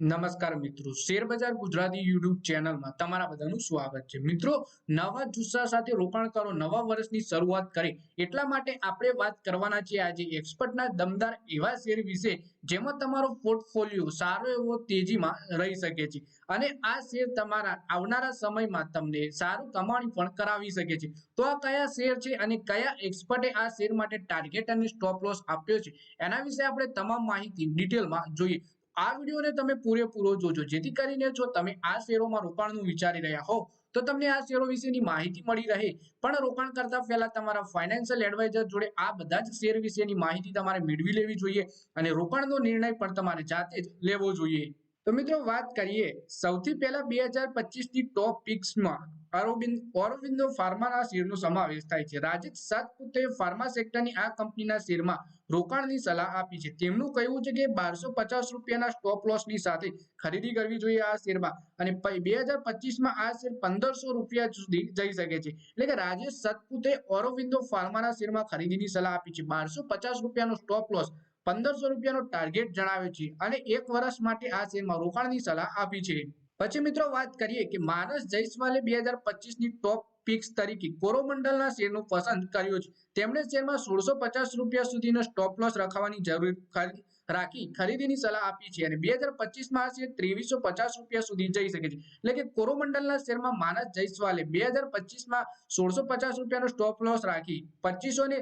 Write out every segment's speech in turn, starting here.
નમસ્કાર મિત્રો શેરબજાર ગુજરાતી યુટ્યુબ ચેનલમાં તમારા બધાનું સ્વાગત છે. મિત્રો, નવા જુસ્સા સાથે રોકાણકારો નવા વર્ષની શરૂઆત કરે, એટલા માટે આપણે વાત કરવાના છે આજે એક્સપર્ટના દમદાર એવા શેર વિશે, જેમાં તમારો પોર્ટફોલિયો સારો એવો તેજીમાં રહી શકે છે અને આ શેર તમારા આવનારા સમયમાં તમને સારું કમાણી પણ કરાવી શકે છે. તો આ કયા શેર છે અને કયા એક્સપર્ટે આ શેર માટે ટાર્ગેટ અને સ્ટોપ લોસ આપ્યો છે, એના વિશે આપણે તમામ માહિતી ડિટેલમાં જોઈએ. આ વિડીયોને તમે પૂરેપૂરો જોજો. જેથી કરીને જો તમે આ શેરોમાં રોકાણનું વિચારી રહ્યા હો, તો તમને આ શેરો વિશેની માહિતી મળી રહે. પણ રોકાણ કરતા પહેલા તમારા ફાઇનાન્શિયલ એડવાઇઝર જોડે આ બધા જ શેર વિશેની માહિતી તમારે મેળવી લેવી જોઈએ અને રોકાણનો નિર્ણય પણ તમારે જાતે જ લેવો જોઈએ. તો મિત્રો વાત કરીએ સૌથી પહેલા બે હજાર પચીસની ટોપ પિક્સમાં અરવિંદ ઓરોબિંદો ફાર્માના શેરનો સમાવેશ થાય છે. રાજીત સાતપુતે ફાર્મા સેક્ટરની આ કંપનીના શેરમાં રોકાણની સલાહ આપી છે. તેમનું કહેવું છે કે બારસો પચાસ રૂપિયાના સ્ટોપ લોસની સાથે ખરીદી કરવી જોઈએ આ શેરમાં. અને બે હજાર પચીસમાં આ શેર પંદરસો રૂપિયા સુધી જઈ શકે છે. એટલે કે રાજેશ સતપુતે ઓરોવિંદો ફાર્માના શેરમાં ખરીદીની સલાહ આપી છે. બારસો પચાસ રૂપિયાનો સ્ટોપ લોસ પંદરસો રૂપિયાનો ટાર્ગેટ જણાવે છે અને એક વર્ષ માટે આ શેરમાં રોકાણની સલાહ આપી છે. પછી મિત્રો વાત કરીએ કે માનસ જયસ્વાલે બે હજાર પચીસની ટોપ પિક્સ તરીકે કોરોમંડલના શેરનું પસંદ કર્યું છે. તેમણે શેરમાં સોળસો પચાસ રૂપિયા સુધીનો સ્ટોપ લોસ રખાવાની જરૂર રાખી ખરીદીની સલાહ આપી છે અને બે હજાર પચીસમાં આ શેર ત્રેવીસો પચાસ રૂપિયા સુધી જઈ શકે છે. એટલે કે કોરોમંડલના શેરમાં માનસ જયસ્વાલે બે હજાર પચીસમાં સોળસો પચાસ રૂપિયાનો સ્ટોપ લોસ રાખી પચીસો ને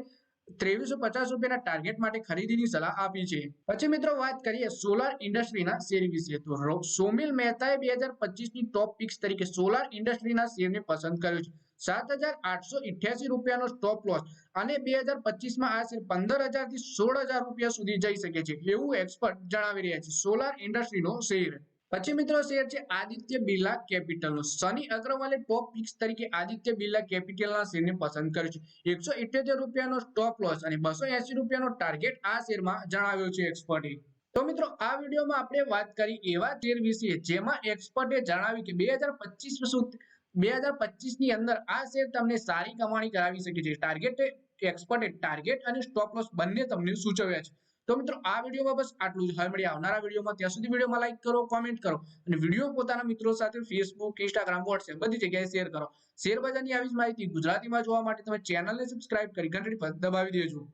ત્રેવીસો પચાસ રૂપિયાના ટાર્ગેટ માટે ખરીદીની સલાહ આપી છે. પછી મિત્રો વાત કરીએ સોલાર ઇન્ડસ્ટ્રીના શેર વિશે. તો સોમિલ મહેતાએ બે હજાર પચીસની ટોપ પિક્સ તરીકે સોલાર ઇન્ડસ્ટ્રીના શેરને પસંદ કર્યો છે. સાત હજાર આઠસો ઇઠ્યાસી રૂપિયાનો સ્ટોપ લોસ અને બે હજાર પચીસમાં આ શેર પંદર હજારથી સોળ હજાર રૂપિયા સુધી જઈ શકે છે. એવું એક્સપર્ટ જણાવી રહ્યા છે સોલાર ઇન્ડસ્ટ્રીનો શેર. પછી મિત્રો શેર છે આદિત્ય બિરલા કેપિટલનો સની અગ્રવાલે ટોપ પિક્સ તરીકે આદિત્ય બિરલા કેપિટલના શેરને પસંદ કર્યો છે. એકસો ઇઠ્યોતેર રૂપિયાનો સ્ટોપ લોસ અને બસો એસી રૂપિયાનો ટાર્ગેટ આ શેરમાં જણાવ્યો છે એક્સપર્ટે તો મિત્રો, આ વિડીયોમાં આપણે વાત કરી એવા શેર વિશે જેમાં એક્સપર્ટે જણાવ્યું કે બે હજાર પચીસ સુધી બે હજાર પચીસની અંદર આ શેર તમને સારી કમાણી કરાવી શકે છે. ટાર્ગેટ એક્સપર્ટે ટાર્ગેટ અને સ્ટોપ લોસ બંને તમને સૂચવ્યા છે. તો મિત્રો આ વિડીયોમાં બસ આટલું જ. હવે મળીએ આવનારા વિડીયોમાં ત્યાં સુધી વિડીયોમાં લાઈક કરો કોમેન્ટ કરો અને વીડિયો પોતાના મિત્રો સાથે ફેસબુક ઇન્સ્ટાગ્રામ વોટ્સએપ બધી જગ્યાએ શેર કરો. શેર બજારની આવી જ માહિતી ગુજરાતીમાં જોવા માટે તમે ચેનલને સબસ્ક્રાઇબ કરી ઘંટડી પર દબાવી દેજો.